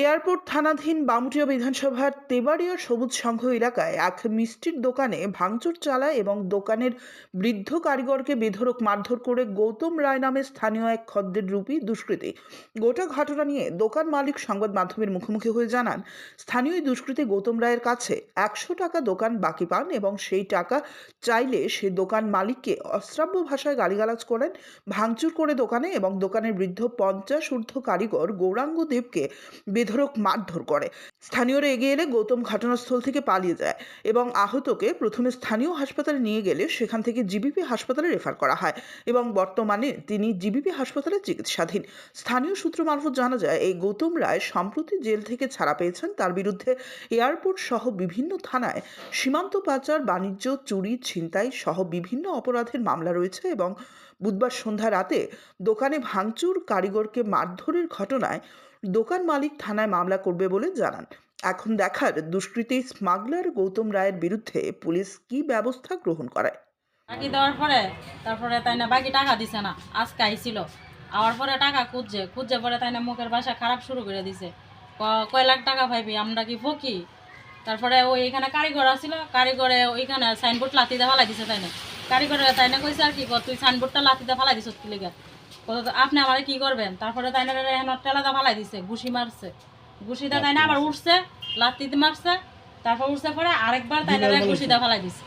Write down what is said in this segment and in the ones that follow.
Airport থানাধীন বামুটিয়া বিধানসভার তেবাড়িয়া সবুজ সংঘ এলাকায় এক মিষ্টির দোকানে ভাঙচুর চালায় এবং দোকানের বৃদ্ধ কারিগরকে বেধড়ক মারধর করে গৌতম রায় নামে স্থানীয় এক খদ্দের রূপী দুষ্কৃতী। গোটা ঘটনা নিয়ে দোকান মালিক সংবাদ মাধ্যমের মুখোমুখি হয়ে জানান, স্থানীয় দুষ্কৃতী গৌতম রায়ের কাছে একশো টাকা দোকান বাকি পান এবং সেই টাকা চাইলে সে দোকান মালিককে অশ্রাব্য ভাষায় গালিগালাজ করেন, ভাঙচুর করে দোকানে এবং দোকানের বৃদ্ধ পঞ্চাশ ঊর্ধ্ব কারিগর গৌরাঙ্গ দেবকে বেধড়ক মারধর করে। স্থানীয়রা এগিয়ে এলে গৌতম ঘটনাস্থল থেকে পালিয়ে যায় এবং আহতকে প্রথমে স্থানীয় হাসপাতালে নিয়ে গেলে সেখান থেকে জিবিপি হাসপাতালে রেফার করা হয় এবং বর্তমানে তিনি জিবিপি হাসপাতালে চিকিৎসাধীন। স্থানীয় সূত্র মারফত জানা যায়, এই গৌতম রায় সম্প্রতি জেল থেকে ছাড়া পেয়েছেন। তার বিরুদ্ধে এয়ারপোর্ট সহ বিভিন্ন থানায় সীমান্ত পাচার, বাণিজ্য, চুরি, ছিনতাই সহ বিভিন্ন অপরাধের মামলা রয়েছে এবং বুধবার সন্ধ্যা রাতে দোকানে ভাঙচুর, কারিগরকে মারধরের ঘটনায় দোকান মালিক থানায় মামলা করবে বলে জানান। এখন দেখার দুষ্কৃতী স্মাগলার গৌতম রায়ের বিরুদ্ধে পুলিশ কী ব্যবস্থা গ্রহণ করে বাকি দেওয়ার পরে, তারপরে তাই না বাকি টাকা দিছে না, আজকে আইছিল। আওয়ার পরে টাকা খুঁজছে খুঁজছে পরে তাই না মুখের বাসা খারাপ শুরু করে দিছে। কয় লাখ টাকা পাইবি, আমরা কি ফকি? তারপরে ওই এখানে কারিগর আসছিল কারিগরে ওইখানে সাইনবোর্ড লাতিতে ফালাই দিছে তাই না। কারিগরে তাই না কইছে আর কি তুই সাইনবোর্ডটা লাতিতে ফালাই দিছ কি লেগে? আপনি আমারে কি করবেন? তারপরে তাই না টেলাতে ফালাই দিছে ঘুষি মারছে। ঘুষিতে তাই না আবার উঠছে লাতিতে মারছে তারপর উঠছে পরে আরেকবার তাই না ঘুষিতে ফালাই দিছে।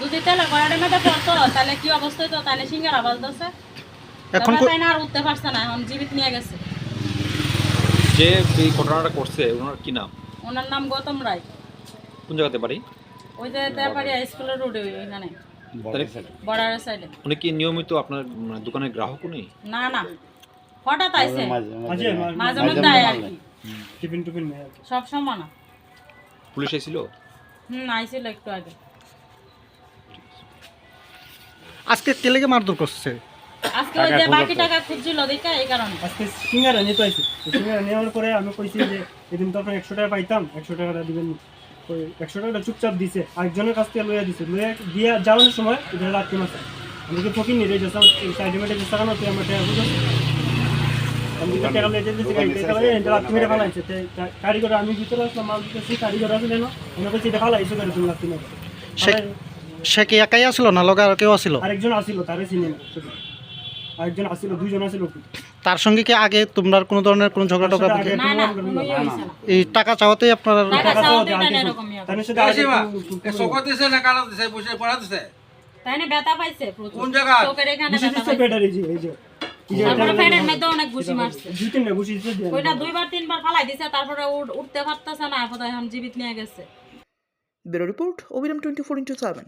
যদি তেলে কড়াইটা মেটে পড়তো তাহলে কি অবস্থা হতো তাহলে সিঙ্গারা এখন তারপরে তাই না আর উঠতে পারছে না এখন জীবিত নিয়ে গেছে। যে এই ঘটনাটা করছে ওনার কি নাম? ওনার নাম গৌতম রায়। কোন জায়গাতে বাড়ি? ওই যে তেপাড়িয়া স্কুলের রোডে ওইখানে। বর্ডারের সাইডে। উনি কি নিয়মিত আপনার মানে দোকানের গ্রাহক উনি না না। হঠাৎ আইছে। মাঝে মাঝে আর কি টিফিন টিফিন সব সময় না। পুলিশ এসেছিল হুম আইছিল একটু আগে। আজকে তেলেগে মারধর করছে? আজকে ওই যে বাকি টাকা খুঁজছিল দেখে এই কারণে। আজকে সিঙ্গারা নিতে আইছি। সিঙ্গারা নেওয়ার পরে আমি কইছি যে এদিন তো আপনার একশো টাকা পাইতাম একশো টাকাটা দিবেন ওই একশো টাকাটা চুপচাপ দিছে আরেকজনের কাছ থেকে লইয়া দিছে। লইয়া দিয়া যাওয়ানোর সময় এটা রাত্রি মাসে আমি তো ফকির নিয়ে যাই সাইডে মেটে তুই আমার টাকা বুঝো আমি তো টাকা লইয়া যেতেছি গাড়ি টাকা লইয়া এটা রাত্রি মেটে ফালাইছে কারিগর আমি ভিতরে আসলাম মাল দিতেছি কারিগর আসলে না আমি কইছি এটা ফালাইছো করে তুমি রাত্রি মেটে সে- কি একাই আসলো না লগে আর কেউ আসলো? আরেকজন আসিল তারে চিনি না। আরেকজন আসিল দুইজন আসিল তার সঙ্গে কি আগে তোমরা কোনো ধরনের কোনো ঝগড়া টগড়া এই টাকা চাওয়াতেই আপনার টাকা টাকা চাওয়াতে চাওয়াতে তাই না। তার সাথে কালো দিছে? বসে পড়া দিছে? তাই না ব্যথা পাইছে প্রচুর। কোন? চোখের এখানে ব্যথা পাইছে। পেটের এই যে- এই যে। তারপরে পেটের মধ্যে অনেক ঘুষি মারছে। দুই তিনটা ঘুষি দিচ্ছে ওইটা দুইবার তিনবার ফালাই দিছে তারপরে উঠতে পারতেছে না এখন জীবিত নিয়ে গেছে। ব্যুরো রিপোর্ট অবিরাম টোয়েন্টি ফোর ইন্টু সেভেন।